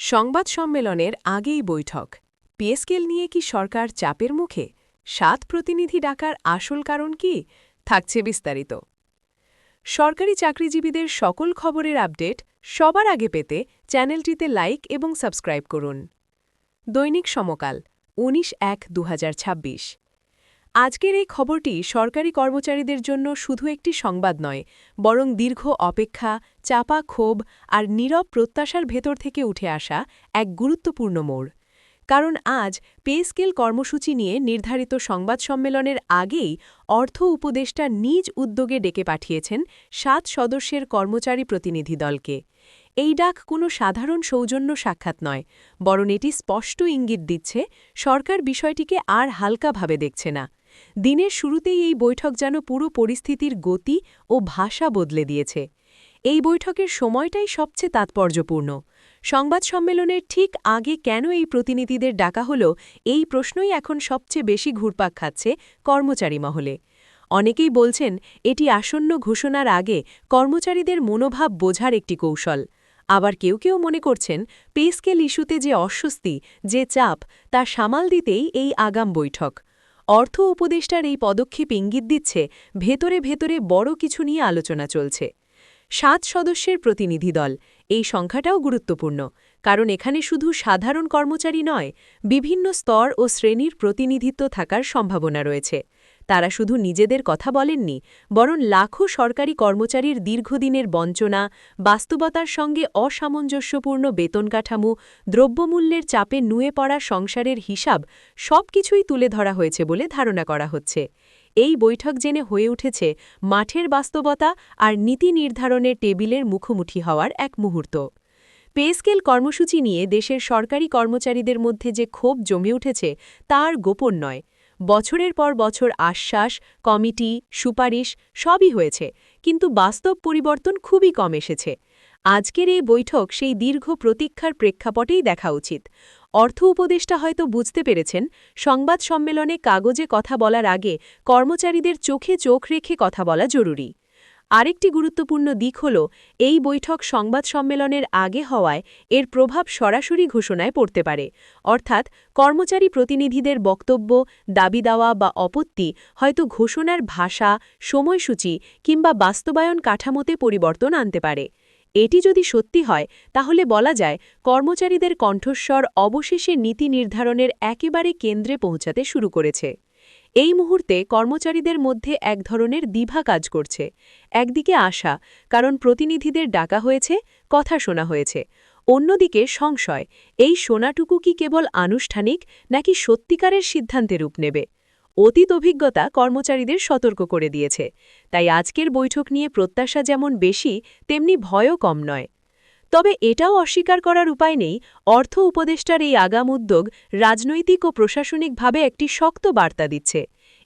সংবাদ সম্মেলনের আগেই বৈঠক। পিএসকেল নিয়ে কি সরকার চাপের মুখে? সাত প্রতিনিধি ডাকার আসল কারণ কি? থাকছে বিস্তারিত। সরকারি চাকরিজীবীদের সকল খবরের আপডেট সবার আগে পেতে চ্যানেলটিতে লাইক এবং সাবস্ক্রাইব করুন। দৈনিক সমকাল ১৯ এক দু আজকের এই খবরটি সরকারি কর্মচারীদের জন্য শুধু একটি সংবাদ নয়, বরং দীর্ঘ অপেক্ষা, চাপা ক্ষোভ আর নীরব প্রত্যাশার ভেতর থেকে উঠে আসা এক গুরুত্বপূর্ণ মোড়। কারণ আজ পে স্কেল কর্মসূচি নিয়ে নির্ধারিত সংবাদ সম্মেলনের আগেই অর্থ উপদেষ্টা নিজ উদ্যোগে ডেকে পাঠিয়েছেন সাত সদস্যের কর্মচারী প্রতিনিধি দলকে। এই ডাক কোনো সাধারণ সৌজন্য সাক্ষাৎ নয়, বরং এটি স্পষ্ট ইঙ্গিত দিচ্ছে সরকার বিষয়টিকে আর হালকাভাবে দেখছে না। দিনের শুরুতেই এই বৈঠক যেন পুরো পরিস্থিতির গতি ও ভাষা বদলে দিয়েছে। এই বৈঠকের সময়টাই সবচেয়ে তাৎপর্যপূর্ণ। সংবাদ সম্মেলনের ঠিক আগে কেন এই প্রতিনিধিদের ডাকা হল, এই প্রশ্নই এখন সবচেয়ে বেশি ঘুরপাক খাচ্ছে কর্মচারী মহলে। অনেকেই বলছেন, এটি আসন্ন ঘোষণার আগে কর্মচারীদের মনোভাব বোঝার একটি কৌশল। আবার কেউ কেউ মনে করছেন পেস্কেল ইস্যুতে যে অস্বস্তি, যে চাপ, তা সামাল দিতেই এই আগাম বৈঠক। অর্থ উপদেষ্টার এই পদক্ষেপ ইঙ্গিত দিচ্ছে ভেতরে ভেতরে বড় কিছু নিয়ে আলোচনা চলছে। সাত সদস্যের প্রতিনিধি দল, এই সংখ্যাটাও গুরুত্বপূর্ণ, কারণ এখানে শুধু সাধারণ কর্মচারী নয়, বিভিন্ন স্তর ও শ্রেণির প্রতিনিধিত্ব থাকার সম্ভাবনা রয়েছে। তারা শুধু নিজেদের কথা বলেননি, বরং লাখো সরকারি কর্মচারীর দীর্ঘদিনের বঞ্চনা, বাস্তবতার সঙ্গে অসামঞ্জস্যপূর্ণ বেতন কাঠামো, দ্রব্যমূল্যের চাপে নুয়ে পড়া সংসারের হিসাব সব কিছুই তুলে ধরা হয়েছে বলে ধারণা করা হচ্ছে। এই বৈঠক জেনে হয়ে উঠেছে মাঠের বাস্তবতা আর নীতি নির্ধারণের টেবিলের মুখোমুখি হওয়ার এক মুহূর্ত। পেস্কেল কর্মসূচি নিয়ে দেশের সরকারি কর্মচারীদের মধ্যে যে ক্ষোভ জমে উঠেছে, তার গোপন নয়। বছরের পর বছর আশ্বাস, কমিটি, সুপারিশ সবই হয়েছে, কিন্তু বাস্তব পরিবর্তন খুবই কম এসেছে। আজকের এই বৈঠক সেই দীর্ঘ প্রতীক্ষার প্রেক্ষাপটেই দেখা উচিত। অর্থ উপদেষ্টা হয়তো বুঝতে পেরেছেন, সংবাদ সম্মেলনে কাগজে কথা বলার আগে কর্মচারীদের চোখে চোখ রেখে কথা বলা জরুরি। আরেকটি গুরুত্বপূর্ণ দিক হল, এই বৈঠক সংবাদ সম্মেলনের আগে হওয়ায় এর প্রভাব সরাসরি ঘোষণায় পড়তে পারে। অর্থাৎ, কর্মচারী প্রতিনিধিদের বক্তব্য, দাবি দেওয়া বা আপত্তি হয়তো ঘোষণার ভাষা, সময়সূচি কিংবা বাস্তবায়ন কাঠামোতে পরিবর্তন আনতে পারে। এটি যদি সত্যি হয়, তাহলে বলা যায়, কর্মচারীদের কণ্ঠস্বর অবশেষে নীতি নির্ধারণের একেবারে কেন্দ্রে পৌঁছাতে শুরু করেছে। এই মুহূর্তে কর্মচারীদের মধ্যে এক ধরনের দ্বিভা কাজ করছে। একদিকে আশা, কারণ প্রতিনিধিদের ডাকা হয়েছে, কথা শোনা হয়েছে। অন্যদিকে সংশয়, এই শোনাটুকু কি কেবল আনুষ্ঠানিক নাকি সত্যিকারের সিদ্ধান্তে রূপ নেবে? অতীত অভিজ্ঞতা কর্মচারীদের সতর্ক করে দিয়েছে। তাই আজকের বৈঠক নিয়ে প্রত্যাশা যেমন বেশি, তেমনি ভয়ও কম নয়। তবে এটাও অস্বীকার করার উপায় নেই, অর্থ উপদেষ্টার এই আগাম উদ্যোগ রাজনৈতিক ও প্রশাসনিকভাবে একটি শক্ত বার্তা দিচ্ছে।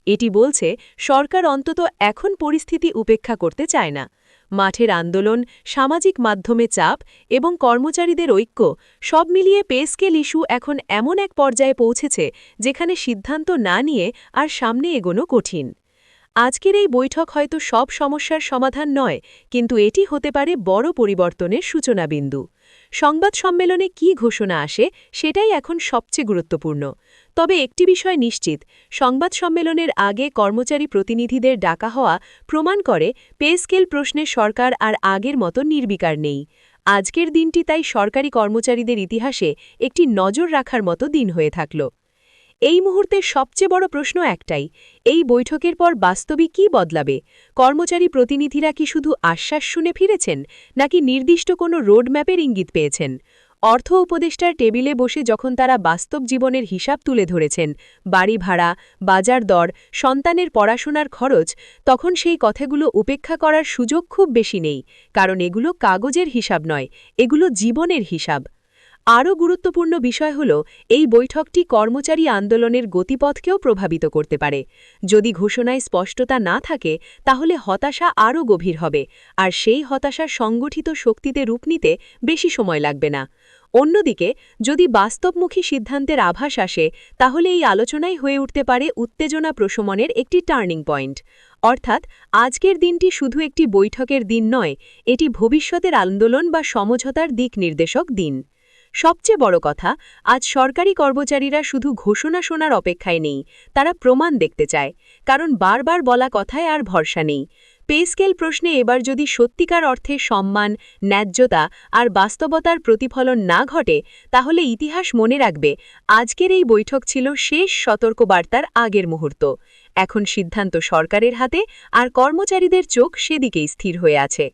এটি বলছে, সরকার অন্তত এখন পরিস্থিতি উপেক্ষা করতে চায় না। মাঠের আন্দোলন, সামাজিক মাধ্যমে চাপ এবং কর্মচারীদের ঐক্য সব মিলিয়ে পেস্কেল ইস্যু এখন এমন এক পর্যায়ে পৌঁছেছে, যেখানে সিদ্ধান্ত না নিয়ে আর সামনে এগোনো কঠিন। আজকের এই বৈঠক হয়তো সব সমস্যার সমাধান নয়, কিন্তু এটি হতে পারে বড় পরিবর্তনের সূচনা বিন্দু সংবাদ সম্মেলনে কি ঘোষণা আসে সেটাই এখন সবচেয়ে গুরুত্বপূর্ণ। তবে একটি বিষয় নিশ্চিত, সংবাদ সম্মেলনের আগে কর্মচারী প্রতিনিধিদের ডাকা হওয়া প্রমাণ করে পে স্কেল প্রশ্নে সরকার আর আগের মতো নির্বিকার নেই। আজকের দিনটি তাই সরকারি কর্মচারীদের ইতিহাসে একটি নজর রাখার মতো দিন হয়ে থাকল। এই মুহূর্তে সবচেয়ে বড় প্রশ্ন একটাই, এই বৈঠকের পর বাস্তবিক কি বদলাবে? কর্মচারী প্রতিনিধিরা কি শুধু আশ্বাস শুনে ফিরেছেন, নাকি নির্দিষ্ট কোনো রোডম্যাপের ইঙ্গিত পেয়েছেন? অর্থ উপদেষ্টার টেবিলে বসে যখন তারা বাস্তব জীবনের হিসাব তুলে ধরেছেন, বাড়ি ভাড়া, বাজার দর, সন্তানের পড়াশোনার খরচ, তখন সেই কথাগুলো উপেক্ষা করার সুযোগ খুব বেশি নেই, কারণ এগুলো কাগজের হিসাব নয়, এগুলো জীবনের হিসাব। আরও গুরুত্বপূর্ণ বিষয় হল, এই বৈঠকটি কর্মচারী আন্দোলনের গতিপথকেও প্রভাবিত করতে পারে। যদি ঘোষণায় স্পষ্টতা না থাকে, তাহলে হতাশা আরও গভীর হবে, আর সেই হতাশা সংগঠিত শক্তিতে রূপ নিতে বেশি সময় লাগবে না। অন্যদিকে, যদি বাস্তবমুখী সিদ্ধান্তের আভাস আসে, তাহলে এই আলোচনাই হয়ে উঠতে পারে উত্তেজনা প্রশমনের একটি টার্নিং পয়েন্ট। অর্থাৎ, আজকের দিনটি শুধু একটি বৈঠকের দিন নয়, এটি ভবিষ্যতের আন্দোলন বা সমঝোতার দিক নির্দেশক দিন। সবচেয়ে বড় কথা, আজ সরকারি কর্মচারীরা শুধু ঘোষণা শোনার অপেক্ষায় নেই, তারা প্রমাণ দেখতে চায়, কারণ বারবার বলা কথায় আর ভরসা নেই। পে স্কেল প্রশ্নে এবার যদি সত্যিকার অর্থে সম্মান, ন্যায্যতা আর বাস্তবতার প্রতিফলন না ঘটে, তাহলে ইতিহাস মনে রাখবে, আজকের এই বৈঠক ছিল শেষ সতর্কবার্তার আগের মুহূর্ত। এখন সিদ্ধান্ত সরকারের হাতে, আর কর্মচারীদের চোখ সেদিকেই স্থির হয়ে আছে।